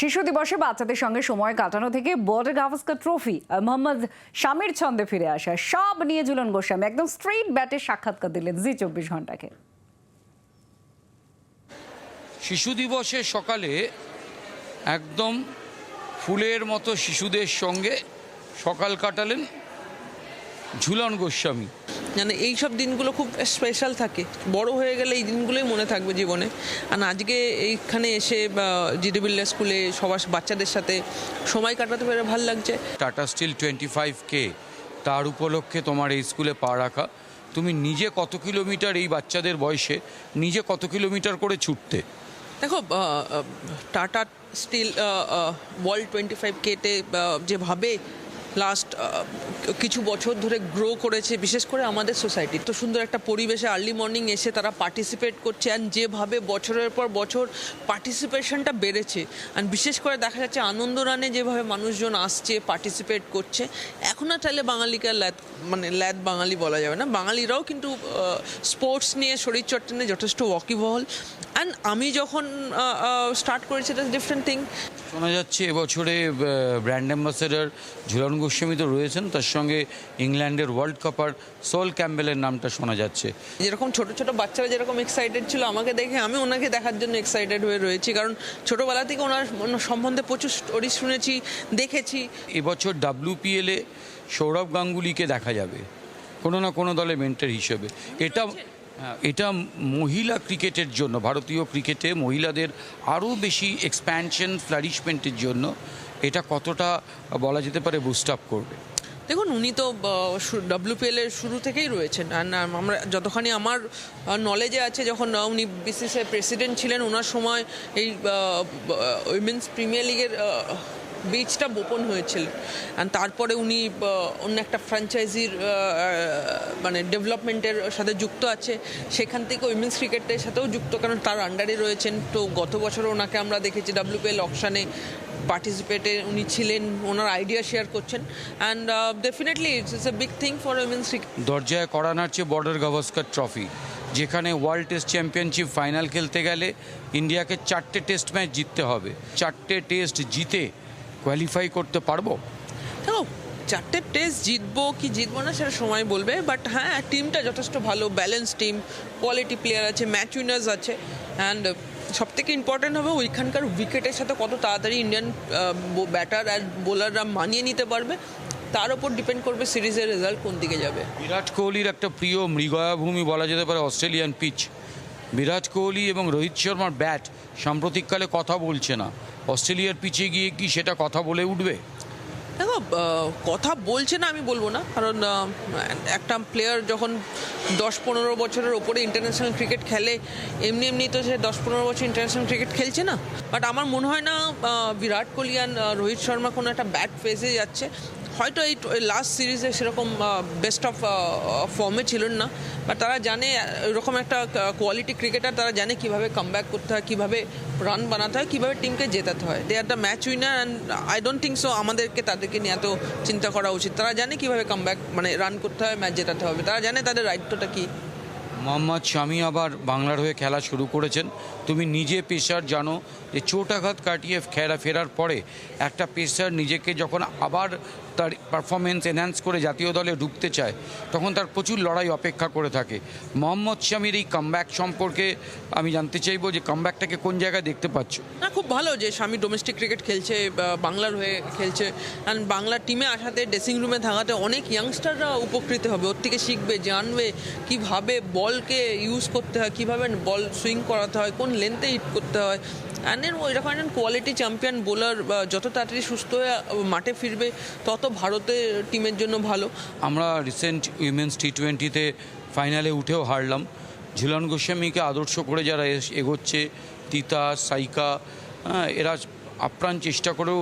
শিশু দিবসে বাচ্চাদের সঙ্গে সময় কাটানো থেকে বর্ডার গাভাস্কার ট্রফি মোহাম্মদ শামির ছন্দে ফিরে আসা। সব নিয়ে ঝুলন গোস্বামী একদম স্ট্রেট ব্যাটে সাক্ষাৎকার দিলেন জি চব্বিশ ঘন্টাকে। শিশু দিবসে সকালে একদম ফুলের মতো শিশুদের সঙ্গে সকাল কাটালেন। ঝুলন গোস্বামী। মানে এই সব দিনগুলো খুব স্পেশাল থাকে। বড় হয়ে গেলে এই দিনগুলোই মনে থাকবে জীবনে। আর আজকে এইখানে এসে জিডি বিল্লা স্কুলে সবার বাচ্চাদের সাথে সময় কাটাতে পেরে ভালো লাগছে। টাটা স্টিল টোয়েন্টি ফাইভ কে তার উপলক্ষে তোমার এই স্কুলে পা রাখা। তুমি নিজে কত কিলোমিটার এই বাচ্চাদের বয়সে নিজে কত কিলোমিটার করে ছুটতে? দেখো Tata Steel World twenty five কেটে যেভাবে লাস্ট কিছু বছর ধরে গ্রো করেছে, বিশেষ করে আমাদের সোসাইটি তো সুন্দর একটা পরিবেশে আর্লি মর্নিং এসে তারা পার্টিসিপেট করছে অ্যান্ড যেভাবে বছরের পর বছর পার্টিসিপেশনটা বেড়েছে। অ্যান্ড বিশেষ করে দেখা যাচ্ছে আনন্দ রানে যেভাবে মানুষজন আসছে পার্টিসিপেট করছে। এখন আর চাইলে বাঙালিকে ল্যাদ মানে ল্যাদ বাঙালি বলা যাবে না। বাঙালিরাও কিন্তু স্পোর্টস নিয়ে, শরীরচর্চা নিয়ে যথেষ্ট ওয়াকিবহল। অ্যান্ড আমি যখন স্টার্ট করেছি, এটা ডিফারেন্ট থিং শোনা যাচ্ছে এবছরে ব্র্যান্ড অ্যাম্বাসেডার ঝুলন গোস্বামী তো রয়েছেন তার সঙ্গে ইংল্যান্ডের ওয়ার্ল্ড কাপার সোল ক্যাম্বেলের নামটা শোনা যাচ্ছে। যেরকম ছোট ছোট বাচ্চারা যেরকম এক্সাইটেড ছিল আমাকে দেখে আমি ওনাকে দেখার জন্য এক্সাইটেড হয়ে রয়েছি। কারণ ছোটবেলা থেকে ওনার সম্বন্ধে প্রচুর স্টোরি শুনেছি দেখেছি। এবছর ডাব্লিউপিএলে সৌরভ গাঙ্গুলিকে দেখা যাবে কোনো না কোনো দলে মেন্টার হিসেবে। এটা হ্যাঁ, এটা মহিলা ক্রিকেটের জন্য ভারতীয় ক্রিকেটে মহিলাদের আরও বেশি এক্সপ্যানশন ফ্লারিশমেন্টের জন্য এটা কতটা বলা যেতে পারে বুস্ট আপ করবে? দেখুন, উনি তো ডাব্লিউপিএল এর শুরু থেকেই রয়েছেন। আর আমরা যতখানি আমার নলেজে আছে, যখন উনি বিসিসিআই প্রেসিডেন্ট ছিলেন ওনার সময় এই উইমেন্স প্রিমিয়ার লিগের বীজটা বোপন হয়েছিল। আর তারপরে উনি অন্য একটা ফ্র্যাঞ্চাইজির মানে ডেভেলপমেন্টের সাথে যুক্ত আছে। সেখান থেকে উইমেন্স ক্রিকেটের সাথেও যুক্ত, কারণ তার আন্ডারে রয়েছেন। তো গত বছর ওনাকে আমরা দেখেছি ডাব্লিউপিএল অকশানে পার্টিসিপেটে উনি ছিলেন ওনার আইডিয়া শেয়ার করছেন। And definitely it's a big thing for women's cricket দরজায় করা নাড়ছে বর্ডার গাভাস্কার ট্রফি যেখানে ওয়ার্ল্ড টেস্ট চ্যাম্পিয়নশিপ ফাইনাল খেলতে গেলে ইন্ডিয়াকে চারটে টেস্ট ম্যাচ জিততে হবে। চারটে টেস্ট জিতে কোয়ালিফাই করতে পারব? চারটে টেস্ট জিতবো কি জিতবো না সেটা সময় বলবে বাট হ্যাঁ টিমটা যথেষ্ট ভালো ব্যালেন্স টিম কোয়ালিটি প্লেয়ার আছে ম্যাচ উইনার্স আছে। অ্যান্ড সব থেকে ইম্পর্টেন্ট হবে ওইখানকার উইকেটের সাথে কত তাড়াতাড়ি ইন্ডিয়ান ব্যাটার আর বোলাররা মানিয়ে নিতে পারবে, তার উপর ডিপেন্ড করবে সিরিজের রেজাল্ট কোন দিকে যাবে। বিরাট কোহলির একটা প্রিয় মৃগয়াভূমি বলা যেতে পারে অস্ট্রেলিয়ান পিচ বিরাট কোহলি এবং রোহিত শর্মার ব্যাট সাম্প্রতিককালে কথা বলছে না। অস্ট্রেলিয়ার পিচে গিয়ে কি সেটা কথা বলে উঠবে? দেখো কথা বলছে না আমি বলব না, কারণ একটা প্লেয়ার যখন দশ পনেরো বছরের ওপরে ইন্টারন্যাশনাল ক্রিকেট খেলে, এমনি এমনি তো সে দশ পনেরো বছর ইন্টারন্যাশনাল ক্রিকেট খেলছে না। বাট আমার মনে হয় না বিরাট কোহলি আর রোহিত শর্মা কোনো একটা ব্যাট ফেসে যাচ্ছে। হয়তো এই লাস্ট সিরিজে সেরকম বেস্ট অফ ফর্মে ছিলেন না বা তারা জানে, এরকম একটা কোয়ালিটি ক্রিকেটার তারা জানে কীভাবে কামব্যাক করতে হয়, কীভাবে রান বানাতে হয়, কীভাবে টিমকে জেতাতে হয়। They are the match winner and I don't think so আমাদেরকে তাদেরকে নিয়ে এত চিন্তা করা উচিত। তারা জানে কীভাবে কামব্যাক মানে রান করতে হয় ম্যাচ জেতাতে হবে। তারা জানে তাদের দায়িত্বটা কী। মোহাম্মদ শামি আবার বাংলার হয়ে খেলা শুরু করেছেন। তুমি নিজে পেশার জানো যে চোট আঘাত কাটিয়ে খেলা ফেরার পরে একটা পেশার নিজেকে যখন আবার তার পারফরমেন্স এনহ্যান্স করে জাতীয় দলে ঢুকতে চায়, তখন তার প্রচুর লড়াই অপেক্ষা করে থাকে। মোহাম্মদ শামির এই কামব্যাক সম্পর্কে আমি জানতে চাইব যে কামব্যাকটাকে কোন জায়গায় দেখতে পাচ্ছ? না, খুব ভালো যে স্বামী ডোমেস্টিক ক্রিকেট খেলছে বাংলার হয়ে খেলছে। অ্যান্ড বাংলার টিমে আসাতে ড্রেসিং রুমে থাকাতে অনেক ইয়াংস্টাররা উপকৃত হবে। ওর থেকে শিখবে, জানবে কীভাবে বলকে ইউজ করতে হয়, কীভাবে বল সুইং করাতে হয়, কোন লেন্থে হিট করতে হয়। অ্যান্ড ওই রকম একজন কোয়ালিটি চ্যাম্পিয়ন বোলার যত তাড়াতাড়ি সুস্থ হয়ে মাঠে ফিরবে, তত ভারতের টিমের জন্য ভালো। আমরা রিসেন্ট উইমেন্স টি টোয়েন্টিতে ফাইনালে উঠেও হারলাম। ঝুলন গোস্বামীকে আদর্শ করে যারা এগোচ্ছে, তিতা, সাইকা এরা আপ্রাণ চেষ্টা করেও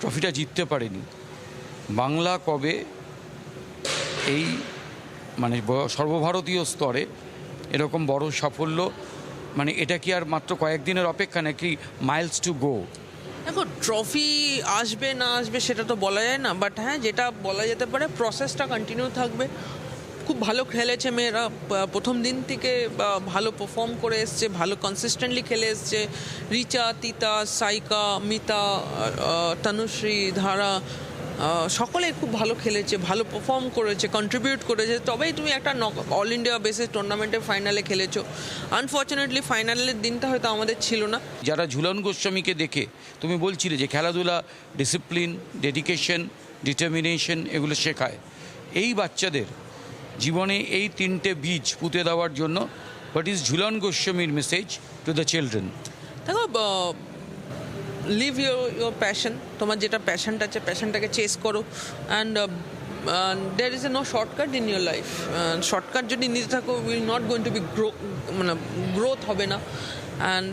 ট্রফিটা জিততে পারেনি। বাংলা কবে এই মানে সর্বভারতীয় স্তরে এরকম বড় সাফল্য মানে এটা কি আর মাত্র কয়েকদিনের অপেক্ষা নাকি মাইলস টু গো দেখো ট্রফি আসবে না আসবে সেটা তো বলা যায় না বাট হ্যাঁ যেটা বলা যেতে পারে প্রসেসটা কন্টিনিউ থাকবে। খুব ভালো খেলেছে মেয়েরা প্রথম দিন থেকে ভালো পারফর্ম করে এসছে, ভালো কনসিস্টেন্টলি খেলে এসছে। রিচা, তিতা, সাইকা, মিতা তনুশ্রী, ধারা সকলে খুব ভালো খেলেছে ভালো পারফর্ম করেছে কন্ট্রিবিউট করেছে। তবেই তুমি একটা অল ইন্ডিয়া বেসিস টুর্নামেন্টের ফাইনালে খেলেছো। আনফর্চুনেটলি ফাইনালের দিনটা হয়তো আমাদের ছিল না। যারা ঝুলন গোস্বামীকে দেখে তুমি বলছিলে যে খেলাধুলা ডিসিপ্লিন ডেডিকেশন ডিটারমিনেশন এগুলো শেখায়। এই বাচ্চাদের জীবনে এই তিনটে বীজ পুঁতে দেওয়ার জন্য হোয়াট ইজ ঝুলন গোস্বামীর মেসেজ টু দ্য চিলড্রেন দেখো লিভ ইউর ইউর প্যাশন তোমার যেটা প্যাশনটা আছে প্যাশনটাকে চেস করো। And there is a no shortcut in your life shortcut যদি নিতে থাকো will not going to be grow মানে গ্রোথ হবে না। অ্যান্ড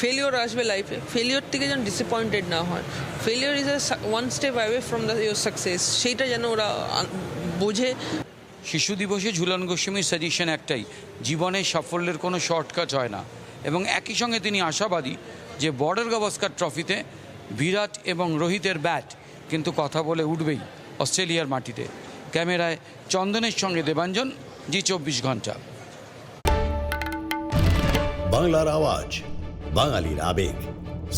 ফেলিওর আসবে লাইফে ফেলিওর থেকে যেন ডিসঅ্যাপয়েন্টেড না হয়। Failure is a one step away from the your success সেইটা যেন ওরা বোঝে। শিশু দিবসে ঝুলন গোস্বামীর সাজেশন একটাই, জীবনে সাফল্যের কোনো শর্টকাট হয় না। এবং একই সঙ্গে তিনি আশাবাদী যে বর্ডার গাভাস্কার ট্রফিতে বিরাট এবং রোহিতের ব্যাট কিন্তু কথা বলে উঠবেই অস্ট্রেলিয়ার মাটিতে। ক্যামেরায় চন্দনের সঙ্গে দেবাঞ্জন, জি চব্বিশ ঘণ্টা। বাংলার আওয়াজ, বাঙালির আবেগ,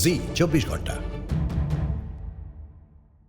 জি চব্বিশ ঘণ্টা।